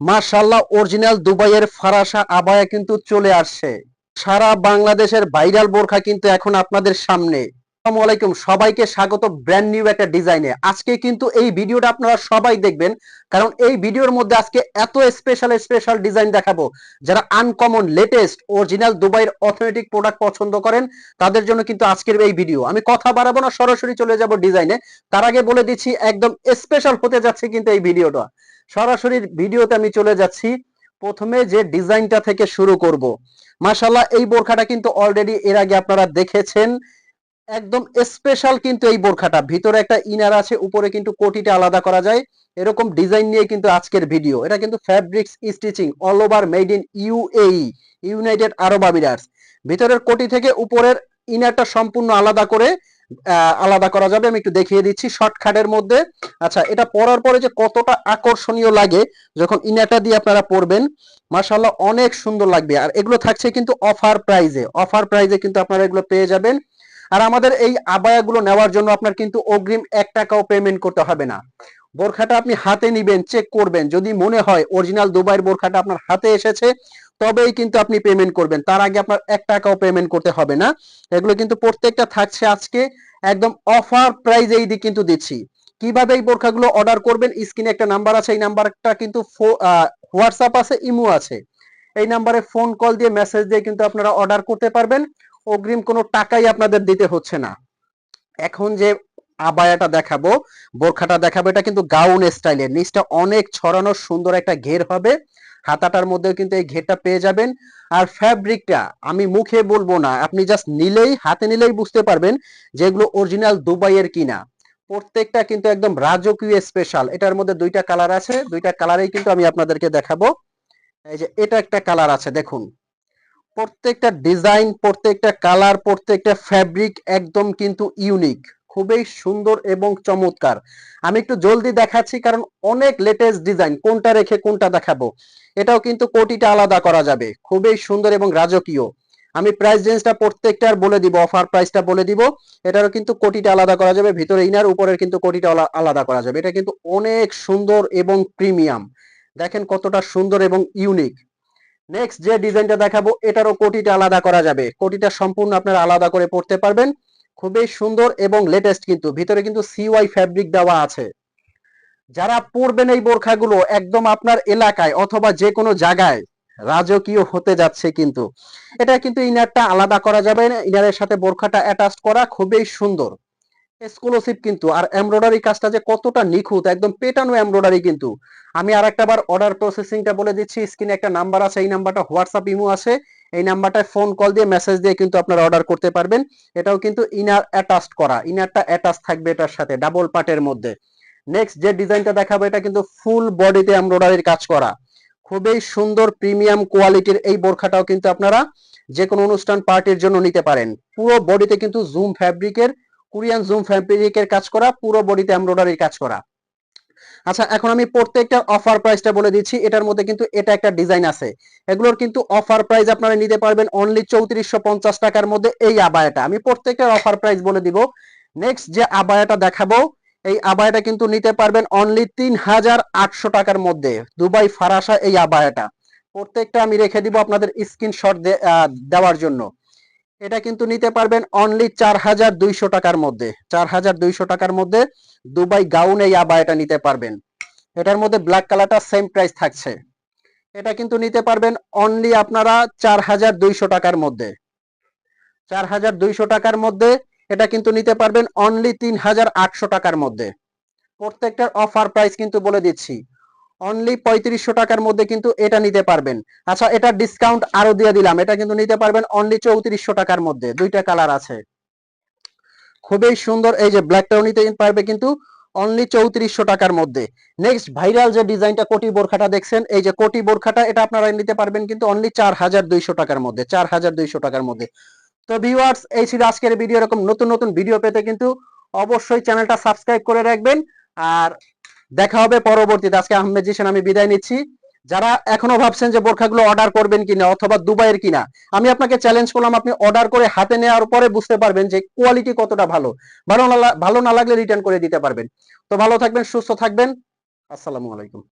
মার্শাল্লাহ অরিজিনাল দুবাইয়ের ফারাসা আবায়া কিন্তু চলে আসছে। সারা বাংলাদেশের ভাইরাল বোরখা কিন্তু এখন আপনাদের সামনে। আসসালামু সবাইকে স্বাগত ব্র্যান্ড নিউ একটা ডিজাইনে আজকে কিন্তু এই ভিডিওটা আপনারা সবাই দেখবেন, কারণ এই ভিডিওর মধ্যে আজকে এত স্পেশাল স্পেশাল ডিজাইন দেখাবো। যারা আনকমন লেটেস্ট অরিজিনাল দুবাইয়ের অথেন্টিক প্রোডাক্ট পছন্দ করেন, তাদের জন্য কিন্তু আজকের এই ভিডিও আমি কথা বাড়াবো না, সরাসরি চলে যাব ডিজাইনে তার আগে বলে দিচ্ছি, একদম স্পেশাল হতে যাচ্ছে কিন্তু এই ভিডিওটা। সরাসরি ভিডিওতে আমি চলে যাচ্ছি। প্রথমে যে ডিজাইনটা থেকে শুরু করব। মাশাল্লাহ এই বোরখাটা কিন্তু অলরেডি এর আগে আপনারা দেখেছেন। একদম স্পেশাল কিন্তু এই বোরখাটা। ভিতরে একটা ইনার আছে, উপরে কিন্তু কোটিটা আলাদা করা যায়। এরকম ডিজাইন নিয়ে কিন্তু আজকের ভিডিও এটা কিন্তু fabrics stitching all over made in UAE United Arab Emirates ভিতরের কোটি থেকে উপরের ইনারটা সম্পূর্ণ আলাদা করে আলাদা করা যাবে। আমি একটু দেখিয়ে দিচ্ছি শর্টকাটের মধ্যে। আচ্ছা এটা পরার পরে যে কতটা আকর্ষণীয় লাগে যখন ইনারটা দিয়ে আপনারা পরবেন, মাশাআল্লাহ অনেক সুন্দর লাগবে। আর এগুলো থাকছে কিন্তু অফার প্রাইজে অফার প্রাইজে কিন্তু আপনারা এগুলো পেয়ে যাবেন। আর আমাদের এই আবায়াগুলো নেওয়ার জন্য আপনার কিন্তু অগ্রিম এক টাকাও পেমেন্ট করতে হবে না। বোরখাটা আপনি হাতে নিবেন চেক করবেন। যদি মনে হয় অরিজিনাল দুবাইয়ের বোরখাটা আপনার হাতে এসেছে, তবেই কিন্তু আপনি পেমেন্ট করবেন। তার আগে আপনার এক টাকাও পেমেন্ট করতে হবে না। এগুলো কিন্তু প্রত্যেকটা থাকছে আজকে। একদম অফার প্রাইজেই দি কিন্তু দিচ্ছি। কীভাবে এই বোরখাগুলো অর্ডার করবেন? স্ক্রিনে একটা নাম্বার আছে, এই নাম্বারটা কিন্তু হোয়াটসঅ্যাপ আছে ইমো আছে। এই নাম্বারে ফোন কল দিয়ে মেসেজ দিয়ে কিন্তু আপনারা অর্ডার করতে পারবেন। অগ্রিম কোনো টাকাই আপনাদের দিতে হচ্ছে না। এখন যে আবায়াটা দেখাবো, বোরখাটা দেখাবো, এটা কিন্তু গাউন স্টাইলের। নিচটা অনেক ছড়ানো, সুন্দর একটা ঘের হবে। হাতাটার মধ্যেও কিন্তু এই ঘেরটা পেয়ে যাবেন। আর ফ্যাব্রিকটা আমি মুখে বলব না, আপনি জাস্ট নিলেই, হাতে নিলেই বুঝতে পারবেন যে এগুলো অরিজিনাল দুবাইয়ের কিনা। প্রত্যেকটা কিন্তু একদম রাজকীয় স্পেশাল এটার মধ্যে দুইটা কালার আছে, দুইটা কালারেই কিন্তু আমি আপনাদেরকে দেখাবো। এই যে এটা একটা কালার আছে, দেখুন। প্রত্যেকটা ডিজাইন, প্রত্যেকটা কালার, প্রত্যেকটা ফ্যাব্রিক একদম কিন্তু ইউনিক। খুবই সুন্দর এবং চমৎকার। আমি একটু জলদি দেখাচ্ছি কারণ অনেক লেটেস্ট ডিজাইন কোনটা রেখে কোনটা দেখাবো? এটাও কিন্তু কোটিটা আলাদা করা যাবে। খুবই সুন্দর এবং রাজকীয়। আমি প্রাইস রেঞ্জটা প্রত্যেকটার বলে দিব অফার প্রাইসটা বলে দিব। এটারও কিন্তু কোটিটা আলাদা করা যাবে। ভিতরে ইনার উপরের কিন্তু কোটিটা আলাদা করা যাবে। এটা কিন্তু অনেক সুন্দর এবং প্রিমিয়াম দেখেন কতটা সুন্দর এবং ইউনিক নেক্সট যে ডিজাইনটা দেখাবো, এটারও কোটিটা আলাদা করা যাবে। কোটিটা সম্পূর্ণ আপনারা আলাদা করে পড়তে পারবেন। খুবই সুন্দর এবং লেটেস্ট কিন্তু, ভিতরে কিন্তু সিওয়াই ফ্যাব্রিক দেওয়া আছে। যারা পরবেন এই বোরখাগুলো একদম আপনার এলাকায় অথবা যে কোনো জায়গায়, রাজকীয় হতে যাচ্ছে কিন্তু। এটা কিন্তু ইনারটা আলাদা করা যাবে ইনারের সাথে বোরখাটা অ্যাটাচ করা খুবই সুন্দর। এক্সক্লুসিভ কিন্তু। আর এমব্রয়ডারি কাজটা যে কতটা নিখুঁত, একদম পেটানো এমব্রয়ডারি কিন্তু। আমি আর একটা বার অর্ডার প্রসেসিংটা বলে দিচ্ছি স্ক্রিনে একটা নাম্বার আছে, এই নাম্বারটা হোয়াটসঅ্যাপ ইমো আছে, এই নাম্বারটায় ফোন কল দিয়ে মেসেজ দিয়ে কিন্তু আপনারা অর্ডার করতে পারবেন। এটাও কিন্তু ইনার অ্যাটাচ করা ইনারটা অ্যাটাচ থাকবে এটার সাথে ডাবল পার্টের মধ্যে। নেক্সট যে ডিজাইনটা দেখাবো, এটা কিন্তু ফুল বডিতে এমব্রয়ডারির কাজ করা। খুবই সুন্দর প্রিমিয়াম কোয়ালিটির এই বোরখাটাও কিন্তু আপনারা যে কোনো অনুষ্ঠান পার্টির জন্য নিতে পারেন। পুরো বডিতে কিন্তু জুম ফ্যাব্রিকের কোরিয়ান জুম ফ্যাব্রিকের কাজ করা, পুরো বডিতে এমব্রয়ডারির কাজ করা। আচ্ছা এখন আমি প্রত্যেকটা অফার প্রাইসটা বলে দিচ্ছি। এটার মধ্যে কিন্তু এটা একটা ডিজাইন আছে। এগুলোর কিন্তু অফার প্রাইস আপনারা নিতে পারবেন অনলি চৌত্রিশশো পঞ্চাশ টাকার মধ্যে এই আবায়াটা। আমি প্রত্যেকটার অফার প্রাইস বলে দিব। নেক্সট যে আবায়াটা দেখাবো, এই আবায়াটা কিন্তু নিতে পারবেন অনলি তিন হাজার আটশো টাকার মধ্যে। দুবাই ফারাসা এই আবায়াটা। প্রত্যেকটা আমি রেখে দিব আপনাদের স্ক্রিনশট দেওয়ার জন্য। এটা কিন্তু নিতে পারবেন অনলি চার হাজার দুইশো টাকার মধ্যে। চার হাজার দুইশো টাকার মধ্যে দুবাই গাউন এই এটা নিতে পারবেন। এটার মধ্যে ব্ল্যাক কালারটা সেম প্রাইস থাকছে। এটা কিন্তু নিতে পারবেন অনলি আপনারা চার হাজার দুইশো টাকার মধ্যে। চার হাজার দুইশো টাকার মধ্যে এটা কিন্তু নিতে পারবেন অনলি তিন হাজার আটশো টাকার মধ্যে। প্রত্যেকটার অফার প্রাইস কিন্তু বলে দিচ্ছি। অনলি পঁয়ত্রিশশো টাকার মধ্যে কিন্তু এটা নিতে পারবেন। আচ্ছা এটা ডিসকাউন্ট আরও দিয়ে দিলাম। এটা কিন্তু নিতে পারবেন অনলি চৌত্রিশশো টাকার মধ্যে। দুইটা কালার আছে। খুবই সুন্দর। এই যে ব্ল্যাকটাও নিতে পারবে কিন্তু অনলি চৌত্রিশশো টাকার মধ্যে। নেক্সট ভাইরাল যে ডিজাইনটা কোটি বোরখাটা দেখছেন, এই যে কোটি বোরখাটা, এটা আপনারা নিতে পারবেন কিন্তু অনলি চার হাজার দুইশো টাকার মধ্যে চার হাজার দুইশো টাকার মধ্যে। তো ভিউয়ার্স এই ছিল আজকের ভিডিও এরকম নতুন নতুন ভিডিও পেতে কিন্তু অবশ্যই চ্যানেলটা সাবস্ক্রাইব করে রাখবেন। আর দেখা হবে পরবর্তীতে। আজকে আহমেদ জিসান আমি বিদায় নিচ্ছি। যারা এখনও ভাবছেন যে বোরখাগুলো অর্ডার করবেন কিনা অথবা দুবাইয়ের কিনা, আমি আপনাকে চ্যালেঞ্জ করলাম, আপনি অর্ডার করে হাতে নেওয়ার পরে বুঝতে পারবেন যে কোয়ালিটি কতটা ভালো। ভালো না ভালো না লাগলে রিটার্ন করে দিতে পারবেন। তো ভালো থাকবেন, সুস্থ থাকবেন। আসসালামু আলাইকুম।